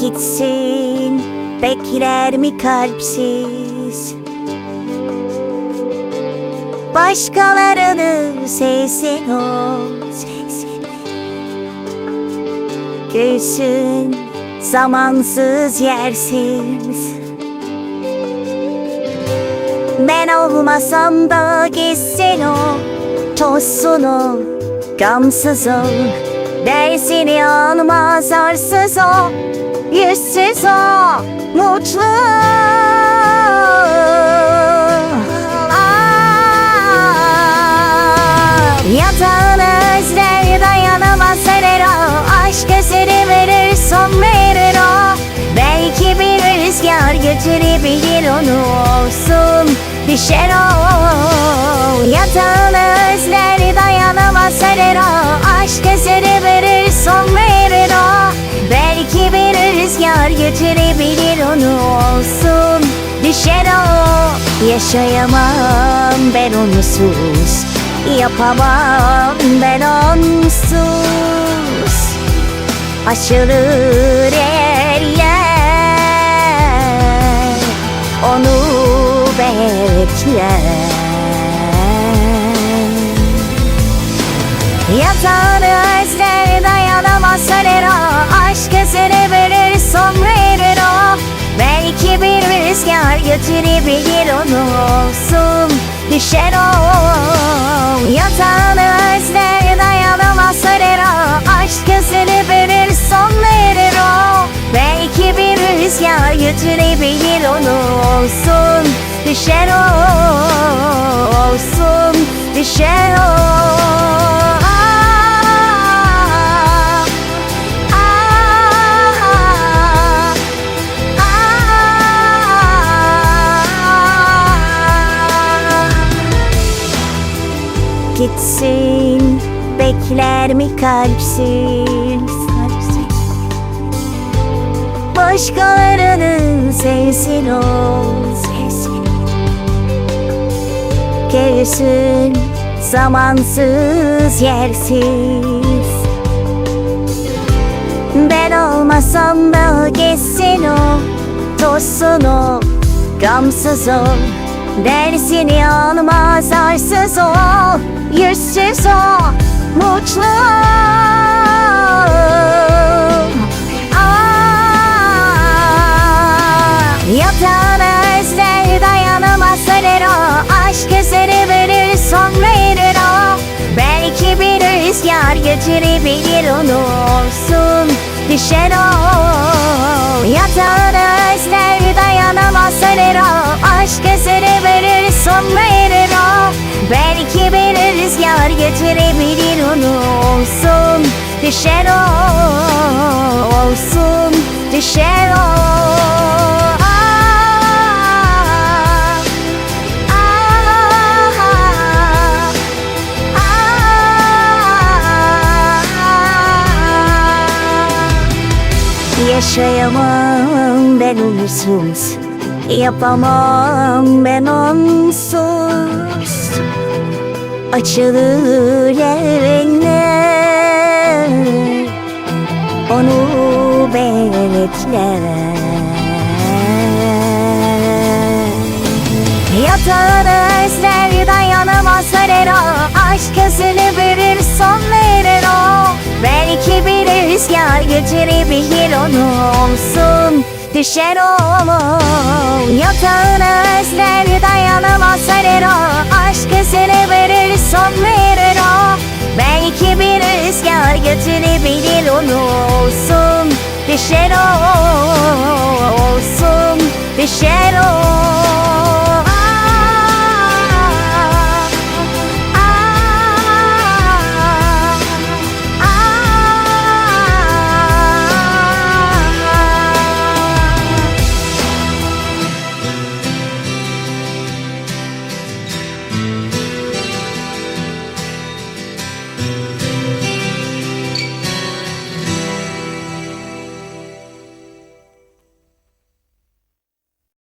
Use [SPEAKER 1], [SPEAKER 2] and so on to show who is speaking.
[SPEAKER 1] gitsin Bekler mi kalpsiz? Başkalarını sevsin o sevsin. Gülsün zamansız yersiz. Ben olmasam da gitsin o Tozsun o Gamsız o. Dersini almaz arsız o Yüzsüz o Mutlu. Ah, Yatağını özler dayanamaz serer o Aşk eseri verir son verir o. Belki bir rüzgar götürebilir onu olsun. Düşer Yaşayamam ben onsuz Yapamam ben onsuz. Açılır eller Onu bekler. Yatağını götürebilir onu olsun. Düşer o. Yatağını özler dayanamaz söyler o. Aşk eseri verir son verir o. Belki bir rüzgar götürebilir onu olsun. Düşer o. Olsun Düşer o Gitsin bekler mi kalpsiz Başkalarını sevsin o sevsin Gelsin zamansız yersiz. Ben olmasam da geçsin o Tozsun o Gamsız o. Dersini almaz o Yüzsüz o Mutlu Ah, Yatağını özler dayanamaz söyler o Aşk eseri verir son verir. O Belki bir rüzgar götürebilir onu olsun Düşer o. Yatağını özler dayanamaz söyler o Aşk eseri verir son verir. O Belki bir rüzgar götürebilir onu olsun. Düşer o olsun. Düşer o. Yaşayamam ben onsuz. Yapamam ben onsuz Açılır eller Onu bekler Yatağını özler dayanamaz söyler o Aşk esini verir son verir o Belki bir rüzgar götürebilir onu olsun Düşer o Yatağını özler dayanamaz söyler o Aşk esini verir son verir o. Belki bir rüzgar götürebilir onu. Olsun Düşer o. Olsun Düşer o